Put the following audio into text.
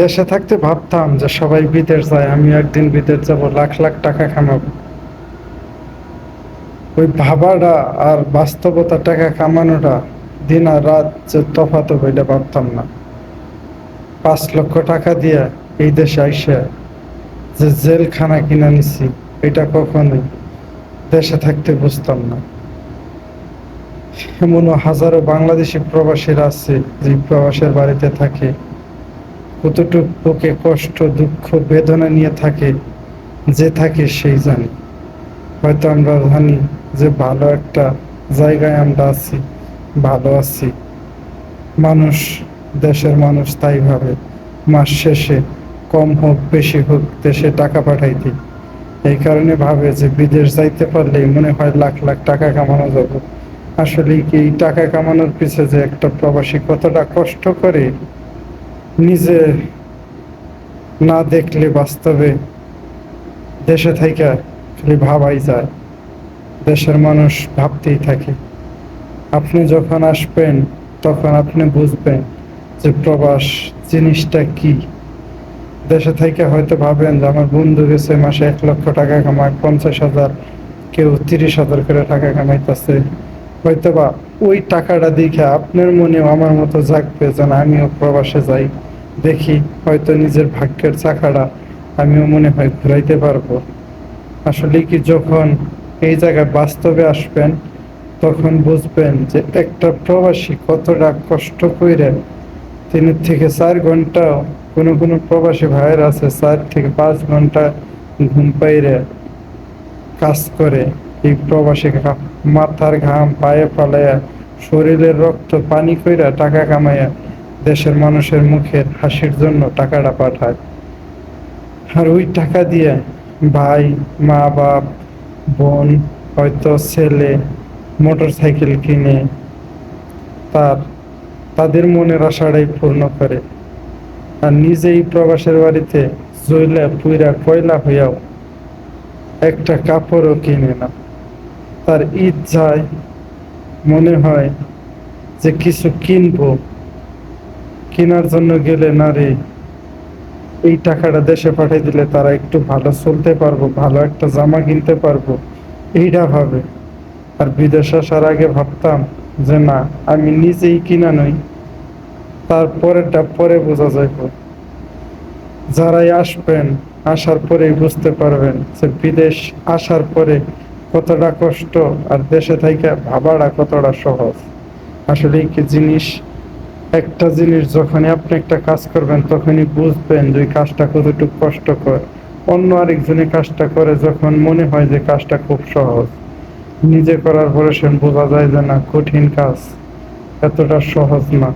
দেশে থাকতে ভাবতাম যে সবাই বিদেশ যায় আমি একদিন বিদেশ যাব, লাখ লাখ টাকা কামাবো। ওই ভাবাটা আর বাস্তবতা টাকা কামানোটা দিন আর রাত যে হবে, এটা ভাবতাম না। পাঁচ লক্ষ টাকা দিয়ে এই দেশে আইসে যে জেলখানা কিনা নিছি এটা কখনোই দেশে থাকতে বুঝতাম না। এমনও হাজারো বাংলাদেশি প্রবাসীরা আছে যে প্রবাসের বাড়িতে থাকে। কতটুক কষ্ট, দুঃখ, বেদনা নিয়ে থাকে, যে থাকে সেই জানে। হয়তো আমরা জানি যে ভালো একটা জায়গায় আমরা আছি, ভালো আছি। মানুষ, দেশের মানুষ তাই ভাবে, মাস শেষে কম হোক, বেশি হোক, দেশে টাকা পাঠাইতে। এই কারণে ভাবে যে বিদেশ যাইতে পারলে মনে হয় লাখ লাখ টাকা কামানো যাবে। আসলে কি এই টাকা কামানোর পিছে যে একটা প্রবাসী কতটা কষ্ট করে নিজে না দেখলে বাস্তবে দেশে থেকে খালি ভাবাই যায়, দেশের মানুষ ভাবতেই থাকে। আপনি যখন আসবেন, তখন আপনি বুঝবেন যে প্রবাস জিনিসটা কি। দেশে থেকে হয়তো ভাবেন যে আমার বন্ধু গেছে, মাসে এক লক্ষ টাকা কামায়, পঞ্চাশ হাজার, কেউ তিরিশ হাজার করে টাকা কামাইতেছে। হয়তো বা ওই টাকাটা দেখে আপনার মনেও আমার মতো জাগবে যেন আমিও প্রবাসে যাই। দেখি হয়তো নিজের ভাগ্যের চাকাটা আমিও মনে হয় ঘুরাইতে পারব। আসলে কি যখন এই জায়গায় বাস্তবে আসবেন, তখন বুঝবেন যে একটা প্রবাসী কতটা কষ্ট করে তিন থেকে চার ঘণ্টা কোনো কোনো প্রবাসী ভাইয়ের আছে, চার থেকে পাঁচ ঘণ্টা ঘুম পাইরে কাজ করে। এই প্রবাসী মাথার ঘাম পায়ে ফালাইয়া শরীরের রক্ত পানি কইরা টাকা কামাইয়া দেশের মানুষের মুখের হাসির জন্য টাকাটা পাঠায়। আর ওই টাকা দিয়ে ভাই, মা, বাপ, বোন, হয়তো ছেলে মোটর সাইকেল কিনে তার, তাদের মনের আশাটাই পূর্ণ করে। আর নিজেই প্রবাসের বাড়িতে জইলা পুইরা কয়লা হইয়াও একটা কাপড়ও কিনে না। তার যায়, মনে হয় যে কিছু কিনবো। কেনার জন্য গেলে না রে এই টাকাটা দেশে পাঠিয়ে দিলে তারা একটু ভালো চলতে পারব, ভালো একটা জামা কিনতে পারব। এইটা ভাবে। আর বিদেশ আসার আগে ভাবতাম যে, না, আমি নিজেই কিনা নই। তারপরেরটা পরে বোঝা যাইব। যারাই আসবেন, আসার পরেই বুঝতে পারবেন যে, বিদেশ আসার পরে কতটা কষ্ট আর দেশে থেকে ভাবাটা কতটা সহজ। আসলে কি জিনিস একটা জিনিস যখনই আপনি একটা কাজ করবেন, তখনই বুঝবেন যে কাজটা কতটুকু কষ্টকর। অন্য আরেকজনে কাজটা করে যখন মনে হয় যে কাজটা খুব সহজ, নিজে করার পরে সে বোঝা যায় যে না, কঠিন কাজ। এতটা সহজ না।